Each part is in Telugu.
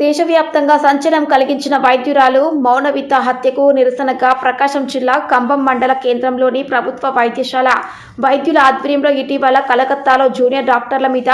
దేశవ్యాప్తంగా సంచలనం కలిగించిన వైద్యురాలు మౌనవిత హత్యకు నిరసనగా ప్రకాశం జిల్లా కంబం మండల కేంద్రంలోని ప్రభుత్వ వైద్యశాల వైద్యుల ఆధ్వర్యంలో ఇటీవల కలకత్తాలో జూనియర్ డాక్టర్ల మీద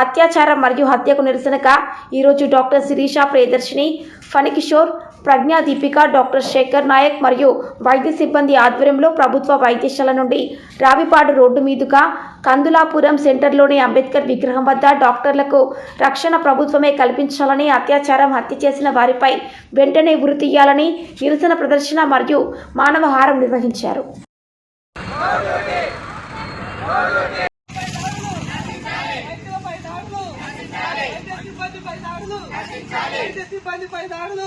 అత్యాచారం మరియు హత్యకు నిరసనగా ఈరోజు డాక్టర్ శిరీష ప్రియదర్శిని ఫణికిషోర్ ప్రజ్ఞా దీపిక డాక్టర్ శేఖర్ నాయక్ మరియు వైద్య సిబ్బంది ఆధ్వర్యంలో ప్రభుత్వ వైద్యశాల నుండి రావిపాడు రోడ్డు మీదుగా కందులాపురం సెంటర్లోని అంబేద్కర్ విగ్రహం వద్ద డాక్టర్లకు రక్షణ ప్రభుత్వమే కల్పించాలని అత్యాచారం హత్య చేసిన వారిపై వెంటనే ఉరి తీయాలని నిరసన ప్రదర్శన మరియు మానవహారం నిర్వహించారు. సిబ్బందిపై దాడులు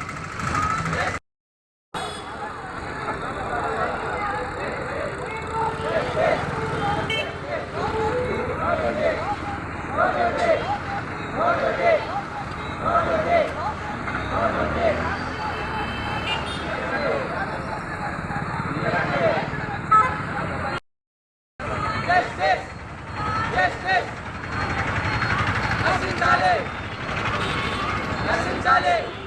Dale!